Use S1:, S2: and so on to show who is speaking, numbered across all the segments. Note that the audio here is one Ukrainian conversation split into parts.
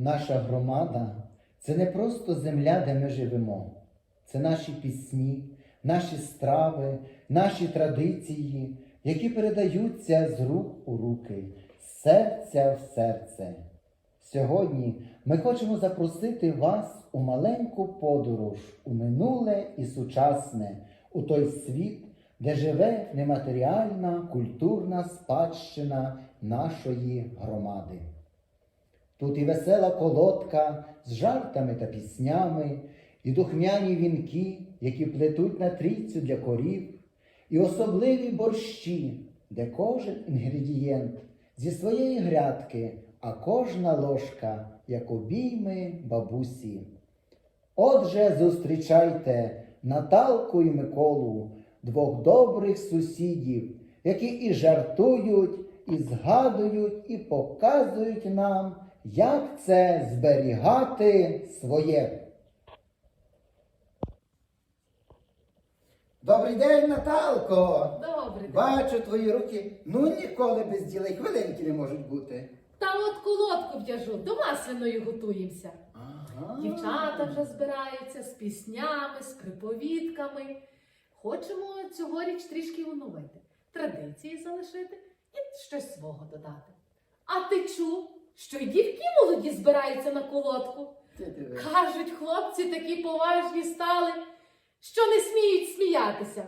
S1: Наша громада це не просто земля, де ми живемо. Це наші пісні, наші страви, наші традиції, які передаються з рук у руки, з серця в серце. Сьогодні ми хочемо запросити вас у маленьку подорож у минуле і сучасне, у той світ, де живе нематеріальна культурна спадщина нашої громади. Тут і весела колодка з жартами та піснями, і духмяні вінки, які плетуть на трійцю для корів, і особливі борщі, де кожен інгредієнт зі своєї грядки, а кожна ложка, як обійми бабусі. Отже, зустрічайте Наталку і Миколу, двох добрих сусідів, які і жартують, і згадують, і показують нам, як це зберігати своє. Добрий день, Наталко!
S2: Добре. день.
S1: Бачу твої руки, ну ніколи без діла, й хвилинки не можуть бути.
S2: Та от колодку в'яжу, до масляної готуємося.
S1: Ага.
S2: Дівчата вже збираються з піснями, з приповідками. Хочемо цьогоріч трішки оновити, традиції залишити і щось свого додати. А ти чув, що й дівки молоді збираються на колодку? Кажуть, хлопці такі поважні стали, що не сміють сміятися.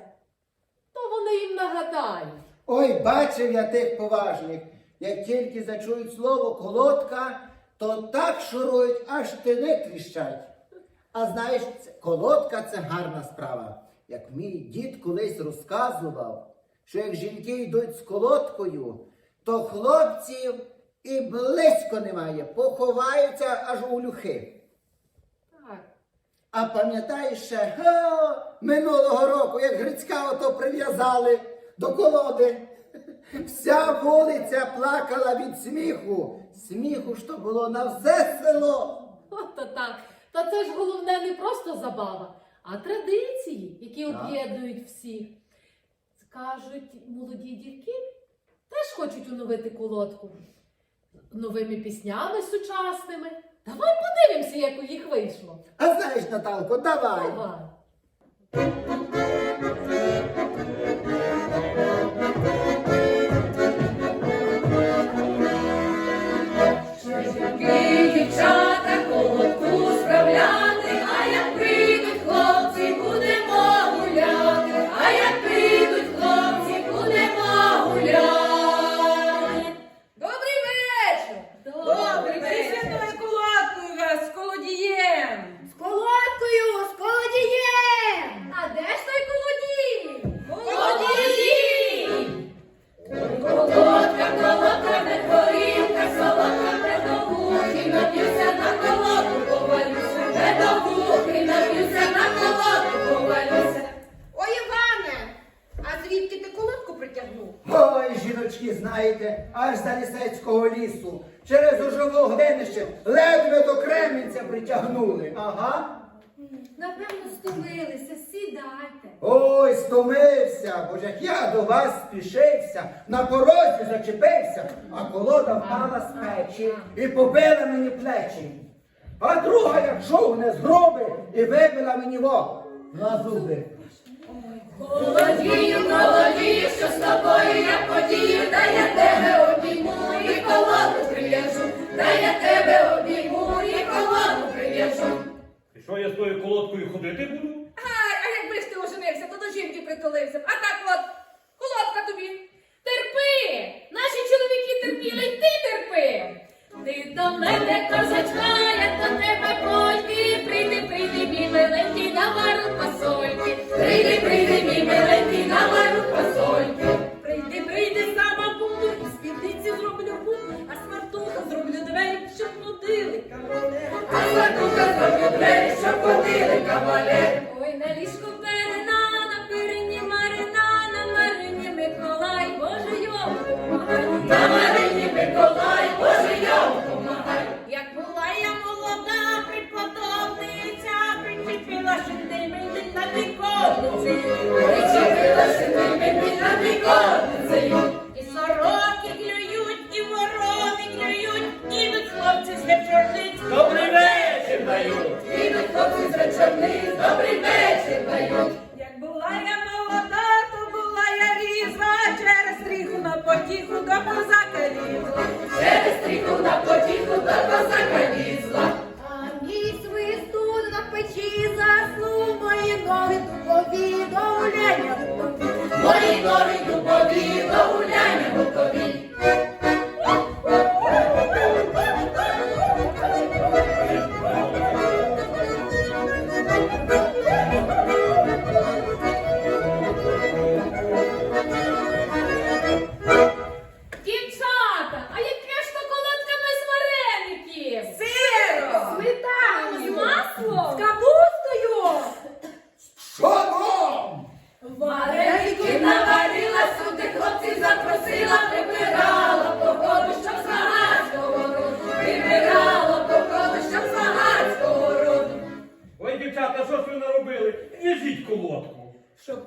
S2: То вони їм нагадають.
S1: Ой, бачив я тих поважних. Як тільки зачують слово колодка, то так шурують, аж тини тріщать. А знаєш, колодка це гарна справа. Як мій дід колись розказував, що як жінки йдуть з колодкою, то хлопців і близько немає, поховаються аж у люхи.
S2: Так.
S1: А пам'ятаєш ще га, минулого року, як Грицька ото прив'язали до колоди. Вся вулиця плакала від сміху. Сміху ж то було на все село.
S2: От то так. Та це ж головне не просто забава, а традиції, які об'єднують всіх. Кажуть, молоді дівки теж хочуть оновити колодку новими піснями сучасними. Давай подивимося, як у їх вийшло.
S1: А знаєш, Наталко, давай.
S2: Давай.
S3: Ой,
S1: знаєте, аж за лісецького лісу. Через ужове огнище ледве до Кременця притягнули. Ага.
S3: Напевно, стомилися, сідайте.
S1: Ой, стомився, бо ж як я до вас спішився, на порозі зачепився, а колода впала з печі і побила мені плечі. А друга, як шовне з гроби, і вибила мені во на зуби.
S4: Колодію, колодію, що з тобою я подію, та я тебе обійму і колоду прив'яжу, та я тебе обійму і колоду прив'яжу.
S5: І що я з тою колодкою ходити буду?
S4: Ай, а якби ж ти оженився, то до жінки притулився. б. А так от, колодка тобі. Терпи! Наші чоловіки терпіли, й ти терпи. Ти до мене козачка, я до тебе двері, щоб ходили кавалери.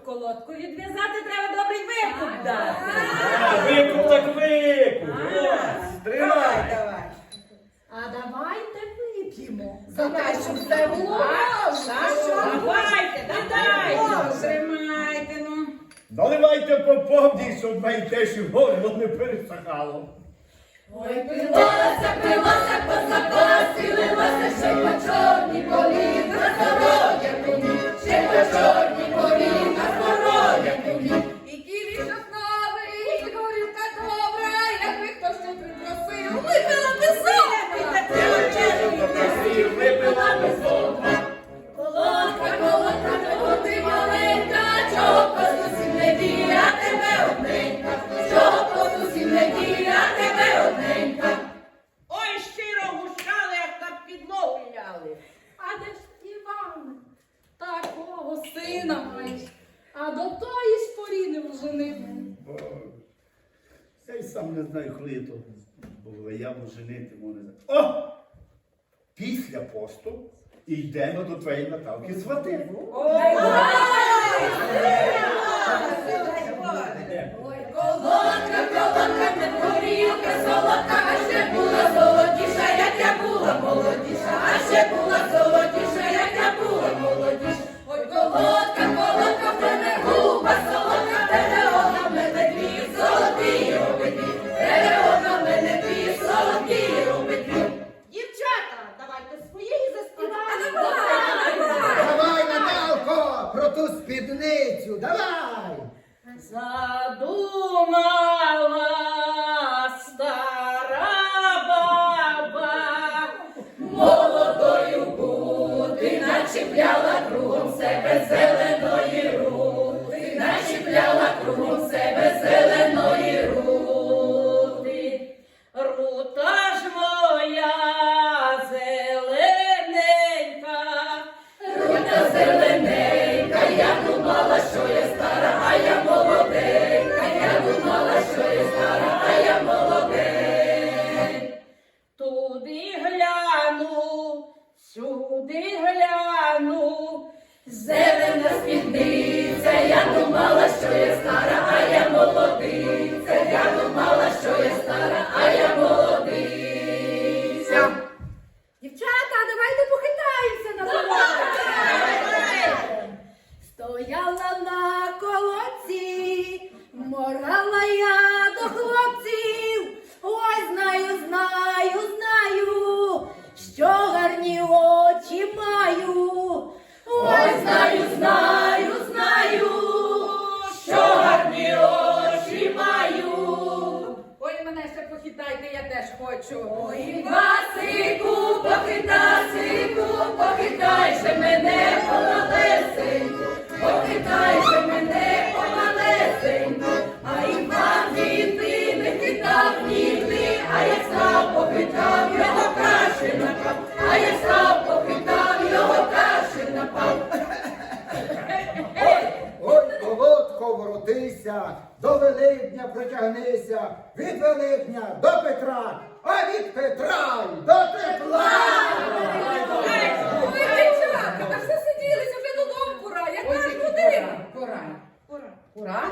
S5: колодку
S4: відв'язати, треба добрий викуп дати.
S5: Викуп так викуп. Тримай.
S3: А давайте вип'ємо. За те, щоб все було. Що?
S4: Давайте, давайте. Тримайте, ну.
S6: Доливайте по повній, щоб найтеші горло не пересахало.
S2: Ой, пилося, пилося, козака, сілилося, ще й по чорній полі, за здоров'я мені, ще й по чорній посту
S4: і
S6: йдемо до твоєї Наталки
S3: з води. Колонка, колонка, колонка. тягнися, до
S1: Великдня притягнися, від Великдня до Петра, а від Петра до тепла.
S4: Ой, дівчатка, та все сиділися вже додому пора. Яка ж година? Пора. Пора. Пора?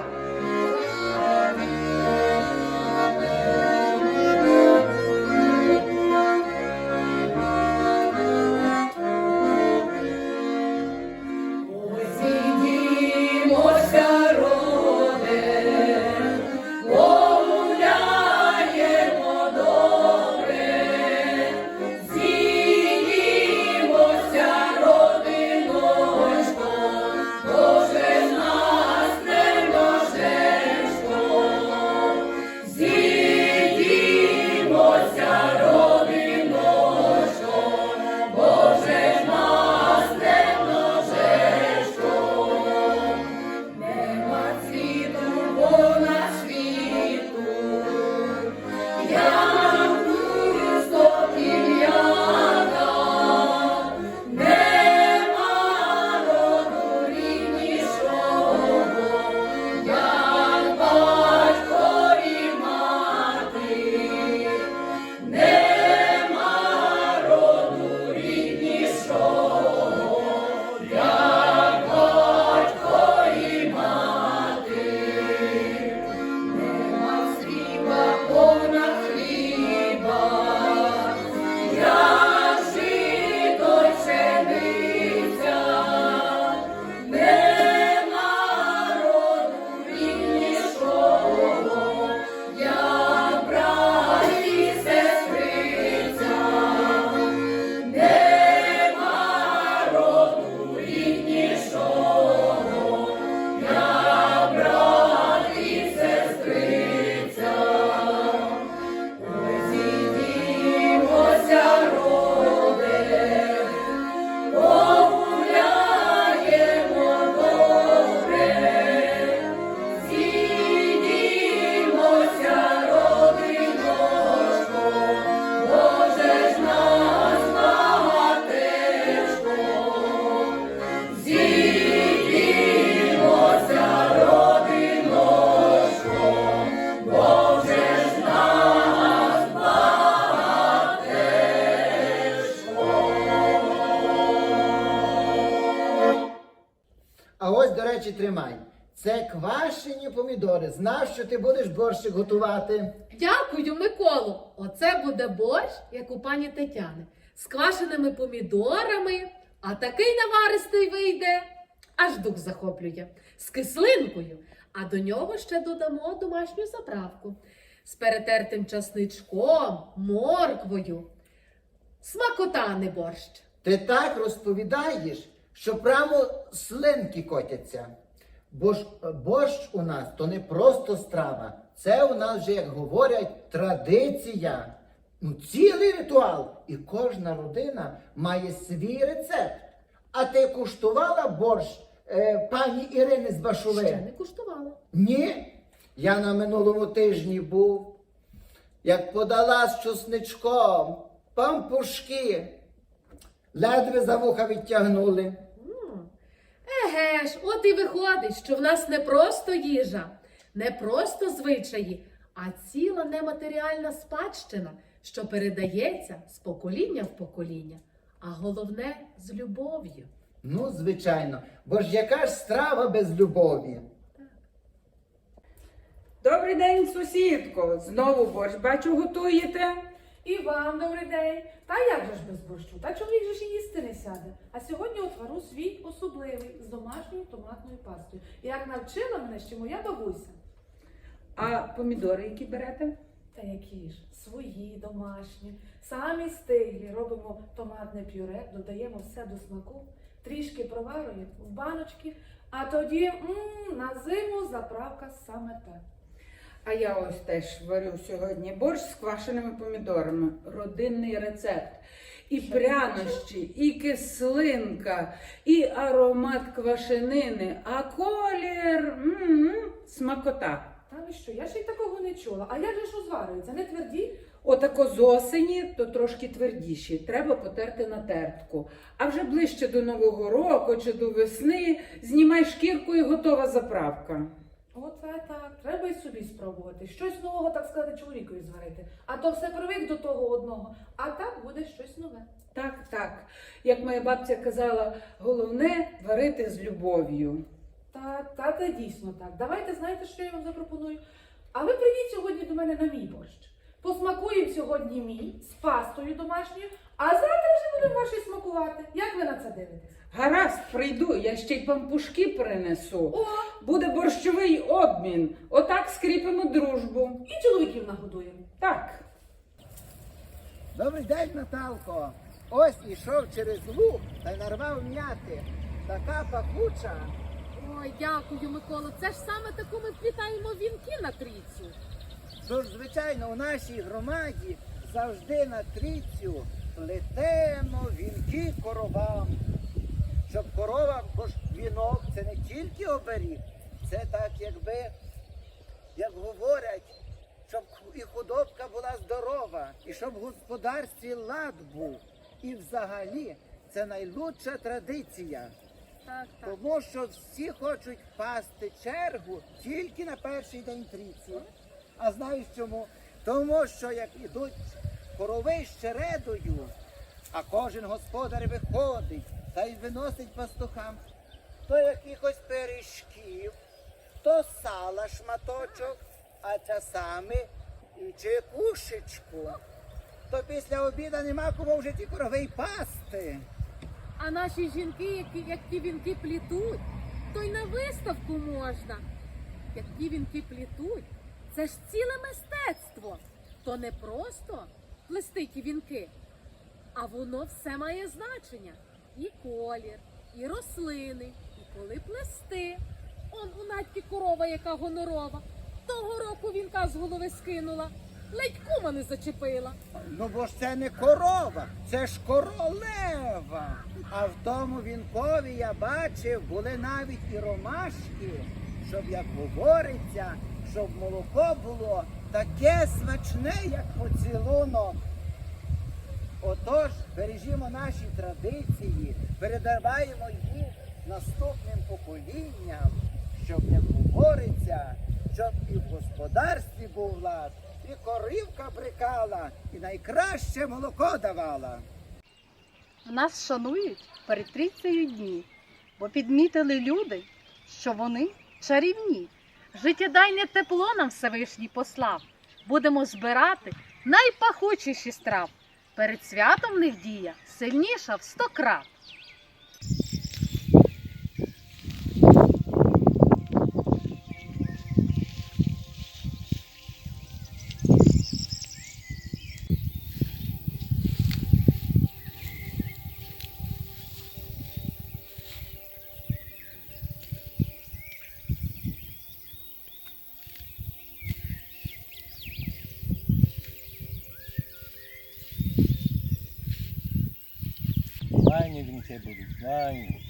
S1: Значить, тримай. Це квашені помідори. Знав, що ти будеш борщик готувати.
S2: Дякую, Миколу. Оце буде борщ, як у пані Тетяни, з квашеними помідорами, а такий наваристий вийде, аж дух захоплює, з кислинкою. А до нього ще додамо домашню заправку з перетертим часничком, морквою. Смакота не борщ.
S1: Ти так розповідаєш, що прямо слинки котяться. Бо ж борщ у нас то не просто страва, це у нас вже, як говорять, традиція. Ну, цілий ритуал. І кожна родина має свій рецепт. А ти куштувала борщ е, пані Ірини з Башули?
S2: Ще не куштувала.
S1: Ні. Я на минулому тижні був, як подала з чесничком, пампушки, ледве за вуха відтягнули.
S2: Еге ж, от і виходить, що в нас не просто їжа, не просто звичаї, а ціла нематеріальна спадщина, що передається з покоління в покоління, а головне з любов'ю.
S1: Ну, звичайно, бо ж яка ж страва без любові?
S7: Добрий день, сусідко. Знову борщ бачу, готуєте.
S4: І вам добрий день. Та як же ж без борщу? Та чоловік же ж і їсти не сяде. А сьогодні отвару свій особливий з домашньою томатною пастою. Як навчила мене ще моя бабуся.
S7: А помідори, які берете?
S4: Та які ж свої домашні, самі стиглі. Робимо томатне пюре, додаємо все до смаку, трішки проварюємо в баночки, а тоді м, на зиму заправка саме так.
S7: А я ось теж варю сьогодні борщ з квашеними помідорами. Родинний рецепт. І прянощі, і кислинка, і аромат квашенини, а колір м-м, смакота.
S4: Та ви що, я ще й такого не чула. А як же ж розварюється? Не тверді?
S7: Отако з осені, то трошки твердіші. Треба потерти на тертку. А вже ближче до Нового року чи до весни знімай шкірку і готова заправка.
S4: Оце так. Треба й собі спробувати. Щось нового, так сказати, чоловікові зварити. А то все привик до того одного, а так буде щось нове.
S7: Так, так. Як моя бабця казала, головне варити з любов'ю.
S4: Та, та це дійсно так. Давайте знаєте, що я вам запропоную. А ви прийдіть сьогодні до мене на мій борщ. Посмакуємо сьогодні мій з пастою домашньою, а завтра вже будемо ваші смакувати. Як ви на це дивитесь?
S7: Гаразд, прийду, я ще й пампушки принесу.
S4: О,
S7: Буде борщовий обмін. Отак скріпимо дружбу.
S4: і чоловіків нагодуємо.
S7: Так.
S1: Добрий день, Наталко. Ось ішов через луг та й нарвав м'яти. Така пахуча.
S2: Ой, дякую, Микола. Це ж саме таку ми вплітаємо вінки на трійцю.
S1: Тож, звичайно, у нашій громаді завжди на трійцю плетемо вінки коровам. Щоб корова, бо ж вінок це не тільки оберіг, це так, якби, як говорять, щоб і худобка була здорова, і щоб в господарстві лад був. І взагалі це найлучша традиція.
S2: Так,
S1: Тому що всі хочуть пасти чергу тільки на перший день трійці. А знаєш чому? Тому що як ідуть корови з чередою, а кожен господар виходить та й виносить пастухам то якихось пиріжків, то сала шматочок, а часами і чекушечку. То після обіда нема кому вже ті корови й пасти.
S2: А наші жінки, які, як ті вінки плітуть, то й на виставку можна. Як ті вінки плітуть, це ж ціле мистецтво. То не просто плести ті вінки, а воно все має значення. І колір, і рослини, і коли плести. Он у Надьки корова, яка гонорова. Того року вінка з голови скинула, ледь кума не зачепила.
S1: Ну бо ж це не корова, це ж королева. А в тому вінкові я бачив, були навіть і ромашки, щоб, як говориться, щоб молоко було таке смачне, як поцілунок. Отож, бережімо наші традиції, передаваємо їх наступним поколінням, щоб, як говориться, щоб і в господарстві був лад, і коривка брикала, і найкраще молоко давала.
S8: Нас шанують перед трійцею дні, бо підмітили люди,
S2: що вони чарівні. Життєдайне тепло нам Всевишній послав. Будемо збирати найпахучіші страв. Перед святом невдія дія сильніша в сто крат.
S5: Файні вінки будуть, файні.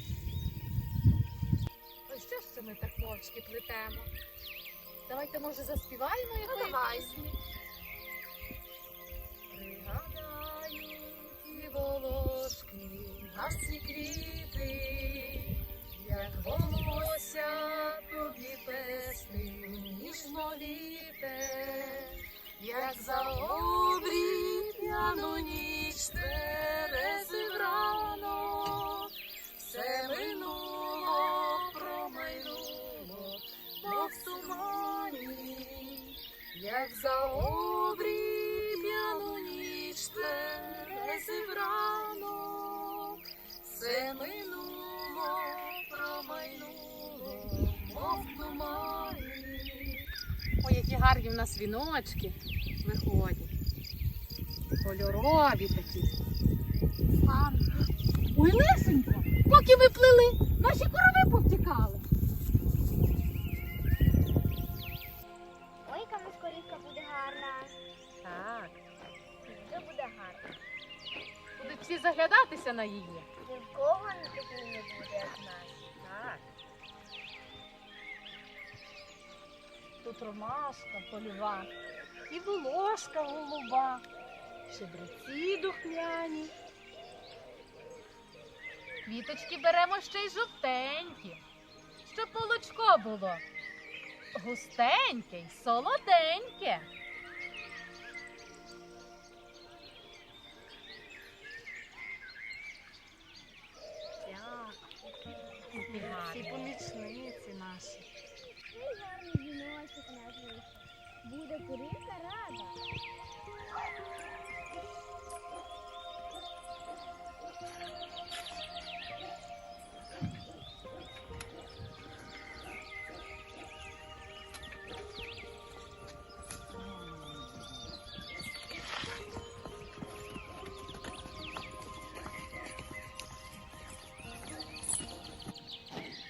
S2: Ось що ж це ми так мовчки плетемо? Давайте, може, заспіваємо якої пісні? Пригадаю ті волошки, наші квіти, як волосся тобі песни, ніжно літе, як за в нас віночки виходять. Кольорові такі. Ой, лисенько, поки ви плели, наші корови повтікали.
S3: Ой, яка скорівка буде гарна.
S2: Так,
S3: Це буде гарно.
S2: будуть всі заглядатися на її.
S3: Ні в кого не такий не буде, як нас.
S2: Тут ромашка польова, і волошка голуба, щебреці духмяні. Квіточки беремо ще й жовтенькі, щоб молочко було густеньке й солоденьке. Всі помічниці наші.
S3: Ой, гарний віночок наш вийшов. Буде курівка рада.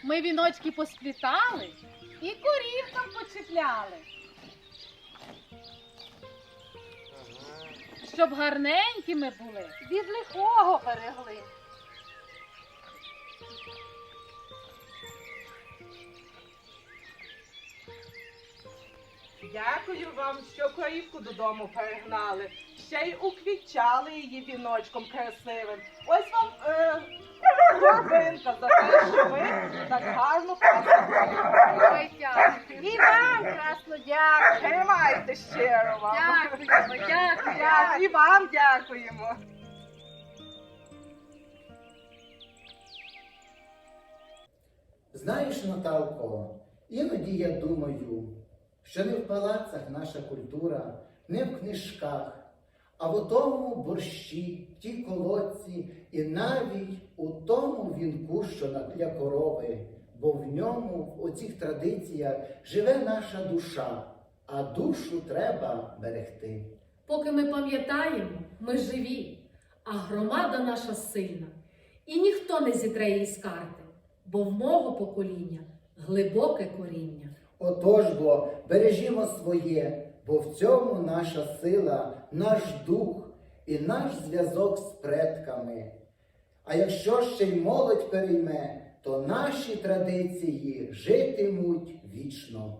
S2: Ми віночки посплітали і корівкам почепляли. Щоб гарненькими були, від лихого берегли.
S8: Дякую вам, що корівку додому перегнали. Ще й уквітчали її віночком красивим. Ось вам е, горбинка за те, що ви так гарно
S2: дякую.
S8: І вам красно дякую. Тримайте щиро вам.
S2: Дякуємо.
S8: І вам дякуємо.
S1: Знаєш, Наталко, іноді я думаю, що не в палацах наша культура, не в книжках, а в тому борщі, в тій колодці і навіть у тому вінку, що для корови, бо в ньому, в оцих традиціях, живе наша душа, а душу треба берегти.
S2: Поки ми пам'ятаємо, ми живі, а громада наша сильна. І ніхто не зітре її з карти, бо в мого покоління глибоке коріння.
S1: Отож бо бережімо своє, бо в цьому наша сила, наш дух і наш зв'язок з предками. А якщо ще й молодь перейме, то наші традиції житимуть вічно.